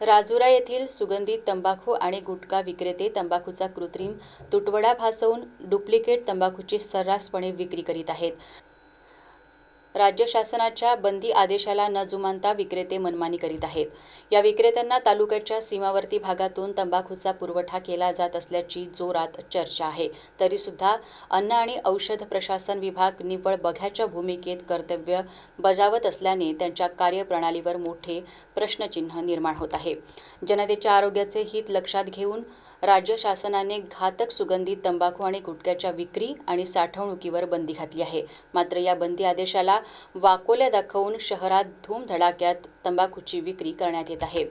राजुरा येथील सुगंधित तंबाखू आणि गुटखा विक्रेते तंबाखूचा कृत्रिम तुटवडा भासवून डुप्लिकेट तंबाखूची सर्रासपणे विक्री करीत आहेत. राज्य शासनाच्या बंदी आदेशाला न जुमानता विक्रेते मनमानी करीत आहेत. या विक्रेत्यांना तालुक्याच्या सीमावर्ती भागातून तंबाखूचा पुरवठा केला जात असल्याची जोरात चर्चा आहे. तरीसुद्धा अन्न आणि औषध प्रशासन विभाग निव्वळ बघ्याच्या भूमिकेत कर्तव्य बजावत असल्याने त्यांच्या कार्यप्रणालीवर मोठे प्रश्नचिन्ह निर्माण होत आहे. जनतेच्या आरोग्याचे हित लक्षात घेऊन राज्य शासनाने घातक सुगंधित तंबाखू आणि गुटख्याच्या विक्री आणि साठवणुकीवर बंदी घातली आहे. मात्र या बंदी आदेशाला वाकोल्या दाखवून शहरात धूमधडाक्यात तंबाखूची विक्री करण्यात येत आहे.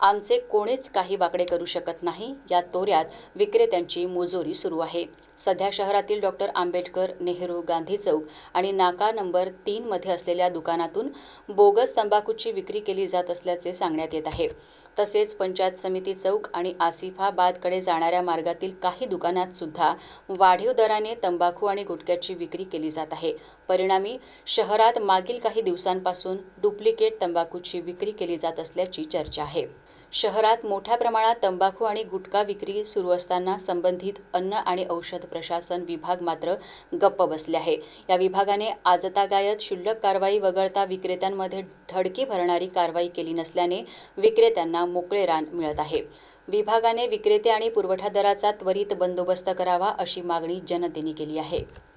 आमचे कोणीच काही वाकडे करू शकत नाही. या तोऱ्यात विक्रेत्यांची मुजोरी सुरू आहे. सध्या शहरातील डॉक्टर आंबेडकर नेहरू गांधी चौक आणि नाका नंबर तीनमध्ये असलेल्या दुकानातून बोगस तंबाखूची विक्री केली जात असल्याचे सांगण्यात येत आहे. तसेच पंचायत समिती चौक आणि आसिफाबादकडे जाणाऱ्या मार्गातील काही दुकानात सुद्धा वाढीव दराने तंबाखू आणि गुटख्याची विक्री केली जात आहे. परिणामी शहरात मागील काही दिवसांपासून डुप्लिकेट तंबाखूची विक्री केली जात असल्याची चर्चा आहे. शहरात मोठ्या प्रमाणात तंबाखू आणि गुटखा विक्री सुरू असताना संबंधित अन्न आणि औषध प्रशासन विभाग मात्र गप्प बसले आहे. या विभागाने आजतागायत शुल्लक कारवाई वगळता विक्रेत्यांमध्ये धडकी भरणारी कारवाई केली नसल्याने विक्रेत्यांना मोकळे रान मिळत आहे. विभागाने विक्रेते आणि पुरवठादाराचा त्वरित बंदोबस्त करावा अशी मागणी जनतेने केली आहे.